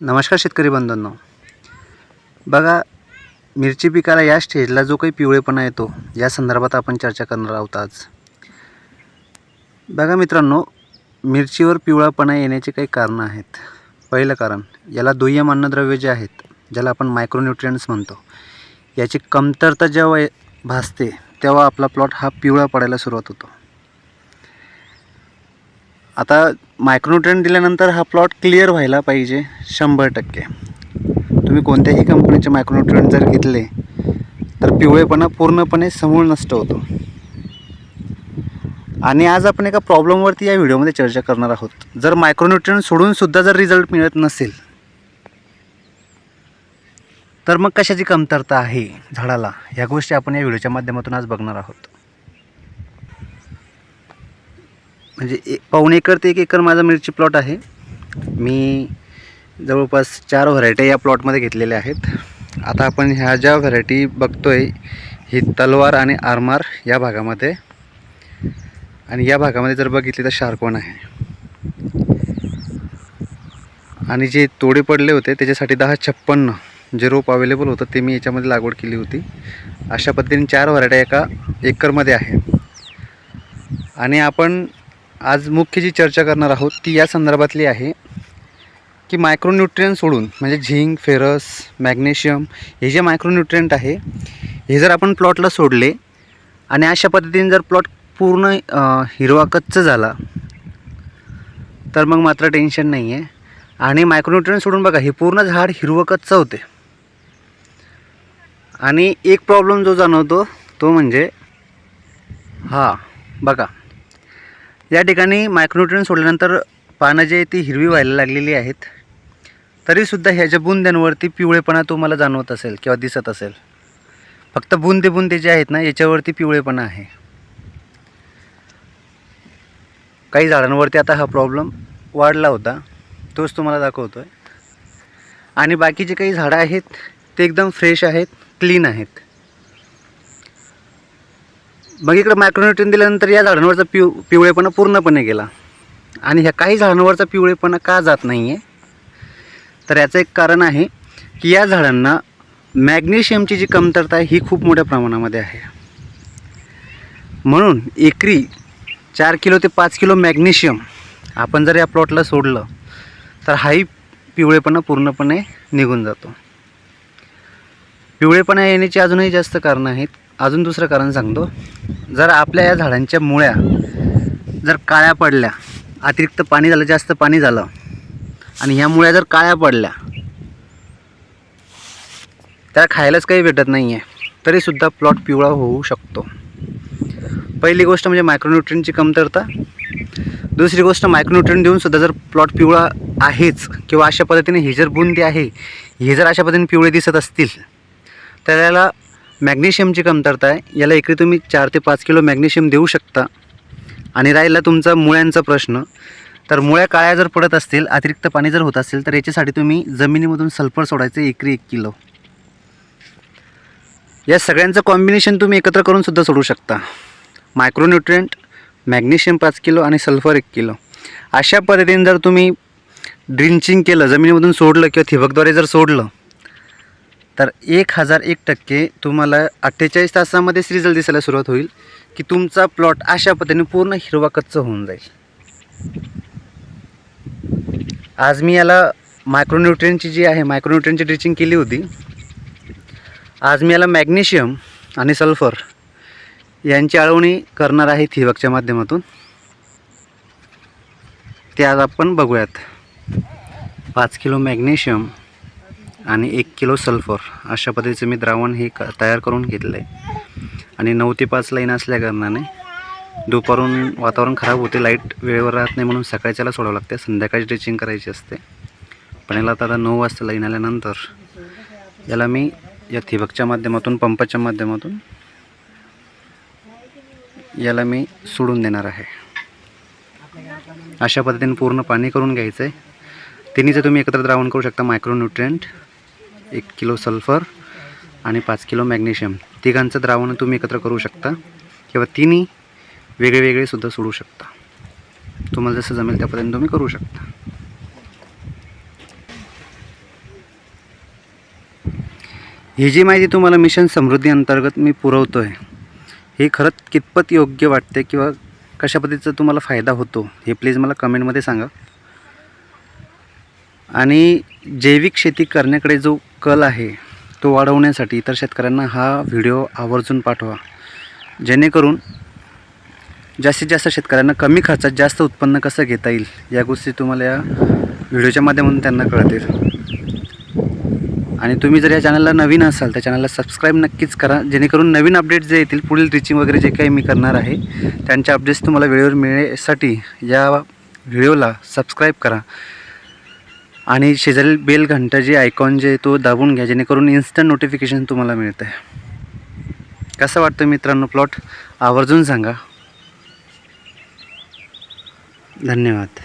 नमस्कार शेतकरी बंधूंनो. बघा मिरची पिकाला या स्टेजला जो काही पिवळेपणा येतो या संदर्भात आपण चर्चा करणार आहोत आज. बघा मित्रांनो मिरचीवर पिवळापणा येण्याचे काही कारणं आहेत. पहिलं कारण याला दुय्यम अन्नद्रव्य जे आहेत ज्याला आपण मायक्रोन्युट्रियंट्स म्हणतो याची कमतरता जेव्हा भासते तेव्हा आपला प्लॉट हा पिवळा पडायला सुरुवात होतो. आता मायक्रोन्युट्रियन दिल्यानंतर हा प्लॉट क्लिअर व्हायला पाहिजे शंभर टक्के. तुम्ही कोणत्याही कंपनीचे मायक्रोन्युट्रियन जर घेतले तर पिवळेपणा पूर्णपणे समूळ नष्ट होतो. आणि आज आपण एका प्रॉब्लेमवरती या व्हिडिओमध्ये चर्चा करणार आहोत. जर मायक्रोन्युट्रियन सोडूनसुद्धा जर रिझल्ट मिळत नसेल तर मग कशाची कमतरता आहे झाडाला? ह्या गोष्टी आपण या व्हिडिओच्या माध्यमातून आज बघणार आहोत. म्हणजे ए पाऊण एकर ते एक एकर माझा मिरची प्लॉट आहे. मी जवळपास चार व्हरायटी या प्लॉटमध्ये घेतलेल्या आहेत. आता आपण ह्या ज्या व्हरायटी बघतो आहे ही तलवार आणि आरमार या भागामध्ये. आणि या भागामध्ये जर बघितली तर शार्कवन आहे. आणि जे तोडे पडले होते त्याच्यासाठी दहा छप्पन्न जे रोप अवेलेबल होतं ते मी याच्यामध्ये लागवड केली होती. अशा पद्धतीने चार व्हरायट्या एका एकरमध्ये आहे. आणि आपण आज मुख्य जी चर्चा करणार आहोत ती या संदर्भातली आहे की मायक्रोन्युट्रियन सोडून म्हणजे झिंक फेरस मॅग्नेशियम हे जे मायक्रोन्युट्रियंट आहे हे जर आपण प्लॉटला सोडले आणि अशा पद्धतीने जर प्लॉट पूर्ण हिरवा कच्च झाला तर मग मात्र टेन्शन नाही आहे आणि मायक्रोन्युट्रियन सोडून बघा हे पूर्ण झाड हिरवं कच्च होते. आणि एक प्रॉब्लेम जो जाणवतो तो म्हणजे हा बघा. या ठिकाणी मायक्रोन्युट्रियन सोडल्यानंतर पानं जे आहे ती हिरवी व्हायला लागलेली आहेत. तरीसुद्धा ह्याच्या बुंद्यांवरती पिवळेपणा तुम्हाला जाणवत असेल किंवा दिसत असेल फक्त बुंदे बुंदे जे आहेत ना याच्यावरती पिवळेपणा आहे. काही झाडांवरती आता हा प्रॉब्लेम वाढला होता तोच तुम्हाला दाखवतो आहे आणि बाकीचे काही झाडं आहेत ते एकदम फ्रेश आहेत क्लीन आहेत. मग इकडं मायक्रोन्युट्रियन दिल्यानंतर या झाडांवरचा पिव पिवळेपणा पूर्णपणे गेला. आणि ह्या काही झाडांवरचा पिवळेपणा का जात नाही आहे तर याचं एक कारण आहे की या झाडांना मॅग्नेशियमची जी कमतरता आहे ही खूप मोठ्या प्रमाणामध्ये आहे. म्हणून एकरी चार किलो ते पाच किलो मॅग्नेशियम आपण जर या प्लॉटला सोडलं तर हाही पिवळेपणा पूर्णपणे निघून जातो. पिवळेपणा येण्याची अजूनही जास्त कारणं आहेत. अजून दुसरं कारण सांगतो. जर आपल्या या झाडांच्या मुळ्या जर काळ्या पडल्या अतिरिक्त पाणी झालं जास्त पाणी झालं आणि ह्या मुळ्या जर काळ्या पडल्या त्या खायलाच काही भेटत नाही आहे तरीसुद्धा प्लॉट पिवळा होऊ शकतो. पहिली गोष्ट म्हणजे मायक्रोन्युट्रियनची कमतरता. दुसरी गोष्ट मायक्रोन्युट्रियन देऊन सुद्धा जर प्लॉट पिवळा आहेच किंवा अशा पद्धतीने हे जर बुंदी आहे हे जर अशा पद्धतीने पिवळे दिसत असतील तर याला मॅग्नेशियमची कमतरता आहे. याला एकरी तुम्ही चार ते पाच किलो मॅग्नेशियम देऊ शकता. आणि राहिला तुमचा मुळ्यांचा प्रश्न. तर मुळ्या काळ्या जर पडत असतील अतिरिक्त पाणी जर होत असेल तर याच्यासाठी तुम्ही जमिनीमधून सल्फर सोडायचं एकरी एक किलो. या सगळ्यांचं कॉम्बिनेशन तुम्ही एकत्र करूनसुद्धा सोडू शकता. मायक्रोन्युट्रियंट मॅग्नेशियम पाच किलो आणि सल्फर एक किलो. अशा पद्धतीने जर तुम्ही ड्रिंचिंग केलं जमिनीमधून सोडलं किंवा ठिबकद्वारे जर सोडलं तर एक हजार एक टक्के तुम्हाला अठ्ठेचाळीस तासामध्येच रिझल्ट दिसायला सुरुवात होईल की तुमचा प्लॉट अशा पद्धतीने पूर्ण हिरवा कच्च होऊन जाईल. आज मी याला मायक्रोन्युट्रियनची जी आहे मायक्रोन्युट्रियनची ड्रिचिंग केली होती. आज मी याला मॅग्नेशियम आणि सल्फर यांची आळवणी करणार आहे ठिबकच्या माध्यमातून. ते आज आपण बघूयात. पाच किलो मॅग्नेशियम आणि एक किलो सल्फर. अशा पद्धतीचं मी द्रावण हे क तयार करून घेतलं आहे आणि नऊ ते पाच लाईन असल्या कारणाने दुपारून वातावरण खराब होते लाइट वेळेवर राहत नाही म्हणून सकाळच्याला सोडावं लागते संध्याकाळी ड्रेचिंग करायची असते. पण याला आता नऊ वाजता लाईन आल्यानंतर याला मी या ठिबकच्या माध्यमातून पंपाच्या माध्यमातून याला मी सोडून देणार आहे. अशा पद्धतीने पूर्ण पाणी करून घ्यायचं आहे तिन्हीचं तुम्ही एकत्र द्रावण करू शकता मायक्रोन्युट्रियंट एक किलो सल्फर आणि पाच किलो मॅग्नेशियम. तिघांचं द्रावण तुम्ही एकत्र करू शकता किंवा तिन्ही वेगळे वेगळे सुद्धा सोडू शकता. तुम्हाला जसं जमेल त्या पद्धतीने तुम्ही करू शकता. ही जी माहिती तुम्हाला मिशन समृद्धी अंतर्गत मी पुरवतो आहे हे खरंच कितपत योग्य वाटते किंवा कशा पद्धतीचा तुम्हाला फायदा होतो हे प्लीज मला कमेंटमध्ये सांगा. आणि जैविक शेती करण्याकडे जो कल आहे तो वाढवण्यासाठी इतर शेतकऱ्यांना हा व्हिडिओ आवर्जून पाठवा. जेणेकरून जास्तीत जास्त शेतकऱ्यांना कमी खर्चात जास्त उत्पन्न कसं घेता येईल या गोष्टी तुम्हाला या व्हिडिओच्या माध्यमातून त्यांना कळतील. आणि तुम्ही जर या चॅनलला नवीन असाल तर चॅनलला सबस्क्राईब नक्कीच करा जेणेकरून नवीन अपडेट्स जे येतील पुढील टीचिंग वगैरे जे काही मी करणार आहे त्यांच्या अपडेट्स तुम्हाला वेळेवर मिळण्यासाठी या व्हिडिओला सबस्क्राईब करा. आणि शेजारील बेल घंटा जे आयकॉन जे तो दाबून घ्या जेणेकरून इन्स्टंट नोटिफिकेशन तुम्हाला मिळतं आहे कसं वाटतं मित्रांनो प्लॉट आवर्जून सांगा. धन्यवाद.